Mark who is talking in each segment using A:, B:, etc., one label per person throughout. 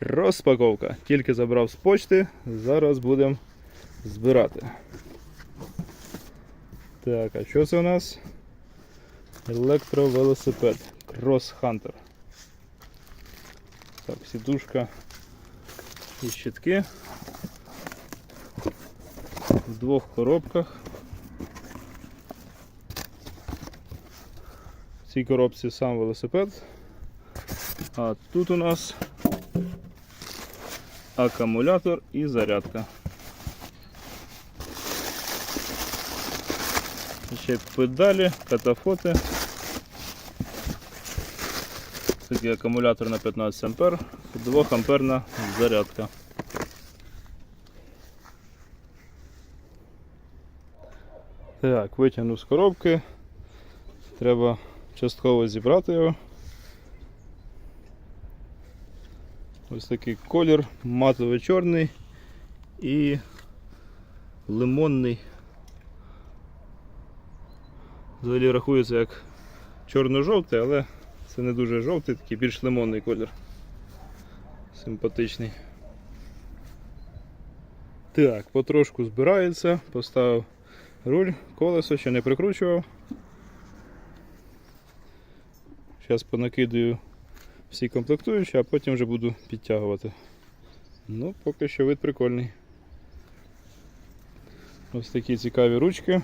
A: Розпаковка. Тільки забрав з почти, зараз будемо збирати. Так, а що це у нас? Електровелосипед. Cross Hunter. Так, сідушка і щитки. В двох коробках. В цій коробці сам велосипед. А тут у нас акумулятор і зарядка. Ще педалі, катафоти. Такий акумулятор на 15 А, 2 амперна зарядка. Так, витягнув з коробки. Треба частково зібрати його. Ось такий колір, матовий чорний і лимонний. Взагалі рахується як чорно-жовтий, але це не дуже жовтий, такий більш лимонний колір. Симпатичний. Так, потрошку збирається, поставив руль, колесо ще не прикручував. Зараз понакидаю всі комплектуючі, а потім вже буду підтягувати. Ну, поки що вид прикольний. Ось такі цікаві ручки.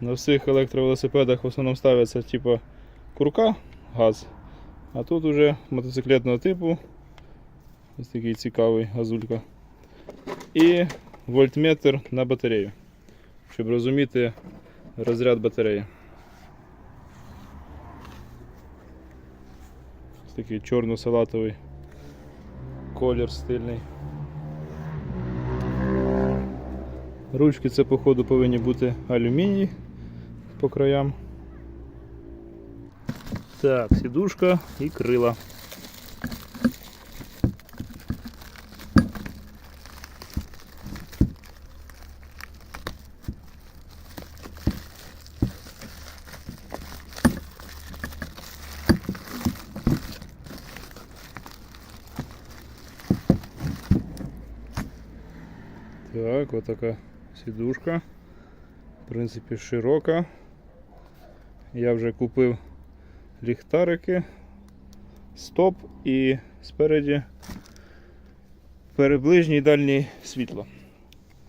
A: На всіх електровелосипедах в основному ставиться типу курка, газ, а тут уже мотоциклетного типу. Ось такий цікавий газулька. І вольтметр на батарею, щоб розуміти розряд батареї. Такий чорно-салатовий колір стильний. Ручки це походу повинні бути алюміній по краям. Так, сідушка і крила. Так, вот така сідушка. В принципі, широка. Я вже купив ліхтарики, стоп і спереді переближнє і дальнє світло.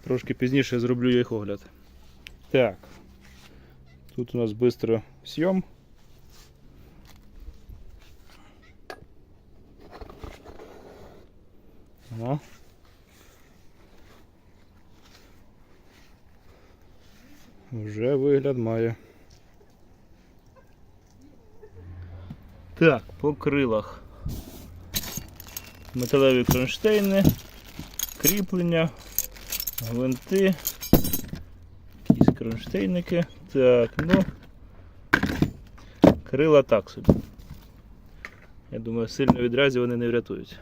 A: Трошки пізніше зроблю їх огляд. Так. Тут у нас бистро сйом. О. Вже вигляд має. Так, по крилах. Металеві кронштейни, кріплення, гвинти, якісь кронштейники. Так, ну крила так собі. Я думаю, сильно відразі вони не врятують.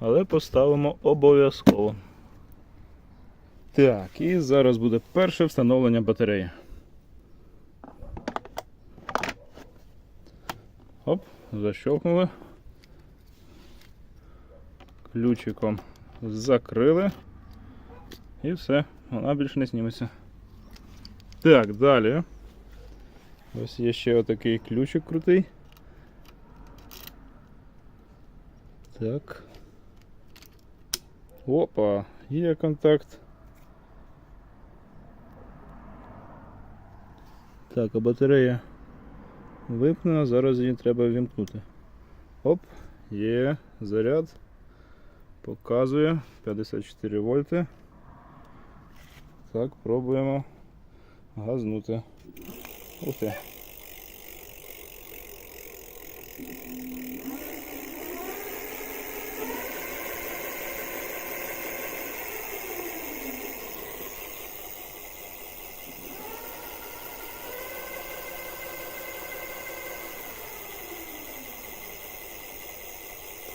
A: Але поставимо обов'язково. Так, і зараз буде перше встановлення батареї. Оп, защелкнули. Ключиком закрили. І все, вона більше не зніметься. Так, далі. Ось є ще отакий ключик крутий. Так. Опа, є контакт. Так, а батарея випнена, зараз її треба вімкнути. Оп, є заряд. Показує 54 вольти. Так, пробуємо газнути. Ух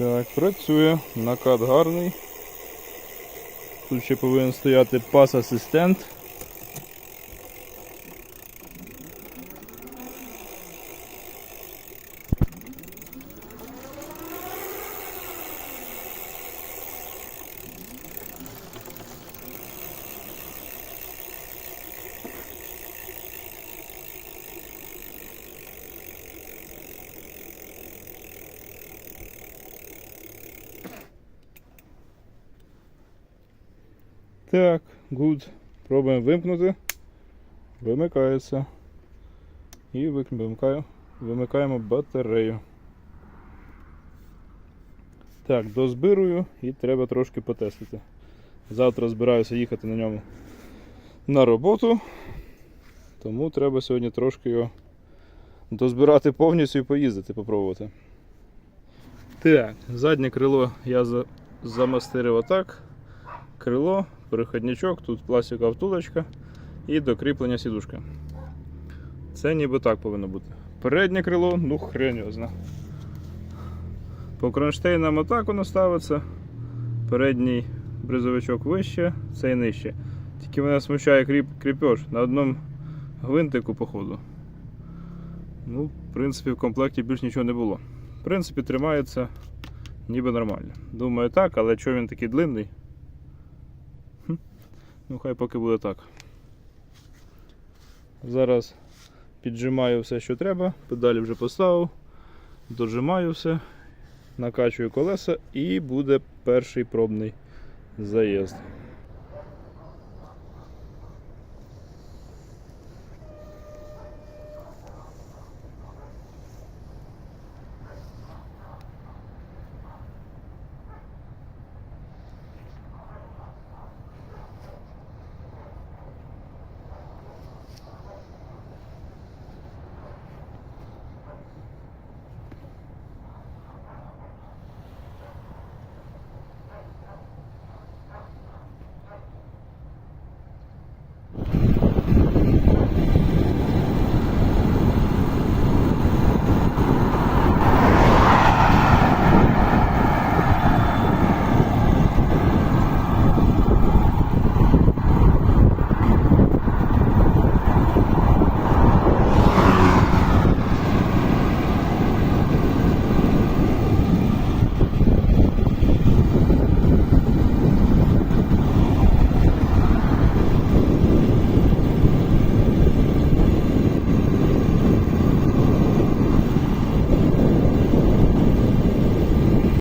A: Так, працює, накат гарний. Тут ще повинен стояти пас-асистент. Так, good. Пробуємо вимкнути. Вимикається. І вимикаю. Вимикаємо батарею. Так, дозбирую і треба трошки потестити. Завтра збираюся їхати на ньому на роботу. Тому треба сьогодні трошки його дозбирати повністю і поїздити, попробувати. Так, заднє крило я замастерив отак. Крило, переходничок, тут пластикова втулочка і докріплення сідушки. Це ніби так повинно бути. Переднє крило, ну хрень його зна. По кронштейнам отак воно ставиться. Передній бризовичок вище, цей нижче. Тільки мене смущає кріп, кріпеж на одному гвинтику, походу. Ну, в принципі, в комплекті більш нічого не було. В принципі, тримається ніби нормально. Думаю, так, але чого він такий длинний? Ну, хай поки буде так. Зараз піджимаю все, що треба, педалі вже поставив, дожимаю все, накачую колеса і буде перший пробний заїзд.